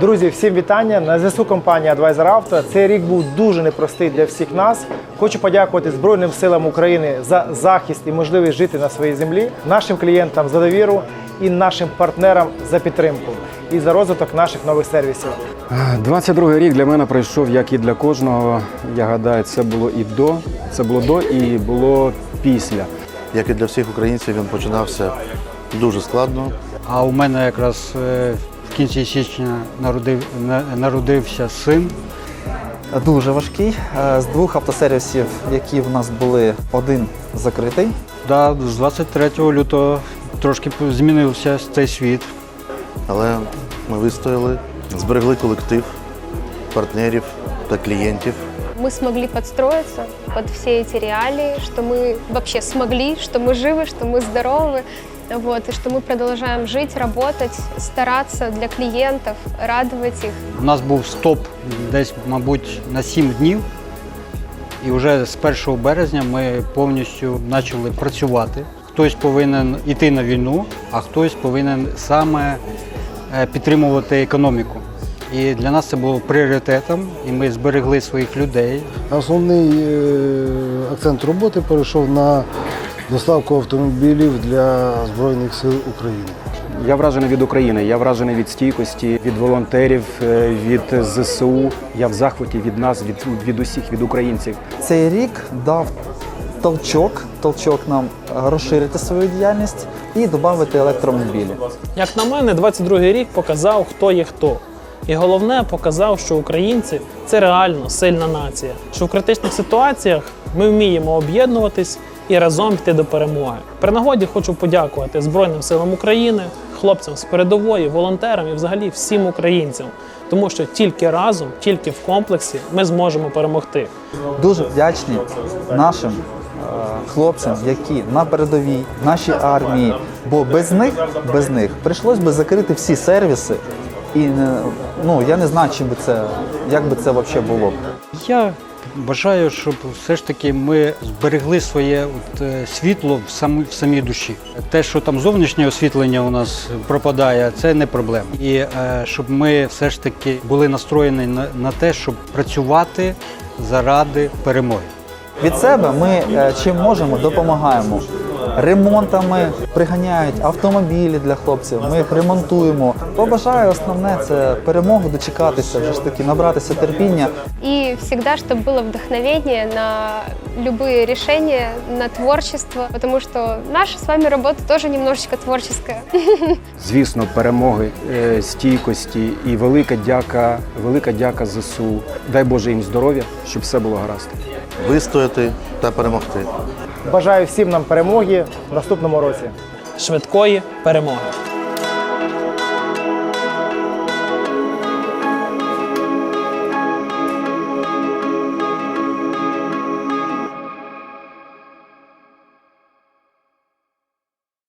Друзі, всім вітання на ЗСУ компанія Advisor Auto. Цей рік був дуже непростий для всіх нас. Хочу подякувати Збройним силам України за захист і можливість жити на своїй землі, нашим клієнтам за довіру і нашим партнерам за підтримку і за розвиток наших нових сервісів. 22 рік для мене пройшов, як і для кожного. Я гадаю, це було і до, це було до і було після. Як і для всіх українців, він починався дуже складно. А у мене якраз е, в кінці січня народив, на- народився син. Дуже важкий. Е, З двох автосервісів, які в нас були, один закритий. Да, з 23 лютого трошки змінився цей світ. Але ми вистояли, зберегли колектив, партнерів та клієнтів. мы смогли подстроиться под все эти реалии, что мы вообще смогли, что мы живы, что мы здоровы, вот, и что мы продолжаем жить, работать, стараться для клиентов, радовать их. У нас був стоп десь, мабуть, на 7 днів. І вже з 1 березня ми повністю почали працювати. Хтось повинен йти на війну, а хтось повинен саме е, підтримувати економіку. І для нас це було пріоритетом, і ми зберегли своїх людей, Основний е, акцент роботи перейшов на доставку автомобілів для Збройних сил України. Я вражений від України, я вражений від стійкості, від волонтерів, е, від ЗСУ. Я в захваті від нас, від, від усіх, від українців. Цей рік дав толчок, толчок нам розширити свою діяльність і додати електромобілі. Як на мене, 22-й рік показав, хто є хто. І головне показав, що українці це реально сильна нація. Що в критичних ситуаціях ми вміємо об'єднуватись і разом йти до перемоги. При нагоді хочу подякувати Збройним силам України, хлопцям з передової, волонтерам і взагалі всім українцям, тому що тільки разом, тільки в комплексі ми зможемо перемогти. Дуже вдячні нашим е, хлопцям, які на передовій, нашій армії. Бо без них, без них прийшлось би закрити всі сервіси. І ну, я не знаю, чим би це, як би це взагалі було. Я бажаю, щоб все ж таки ми зберегли своє от, е, світло в, сам, в самій душі. Те, що там зовнішнє освітлення у нас пропадає, це не проблема. І е, щоб ми все ж таки були настроєні на, на те, щоб працювати заради перемоги. Від себе ми е, чим можемо, допомагаємо Ремонтами приганяють автомобілі для хлопців. Ми їх ремонтуємо. Побажаю основне це перемогу дочекатися, вже ж таки набратися терпіння. И всегда, чтобы было вдохновение на любые решения, на творчество, потому что наша с вами работа тоже немножечко творческая. Звісно, перемоги, е, стійкості і велика дяка, велика дяка ЗСУ. Дай Боже їм здоров'я, щоб все було гаразд. Вистояти та перемогти. Бажаю всім нам перемоги в наступному році. Швидкої перемоги!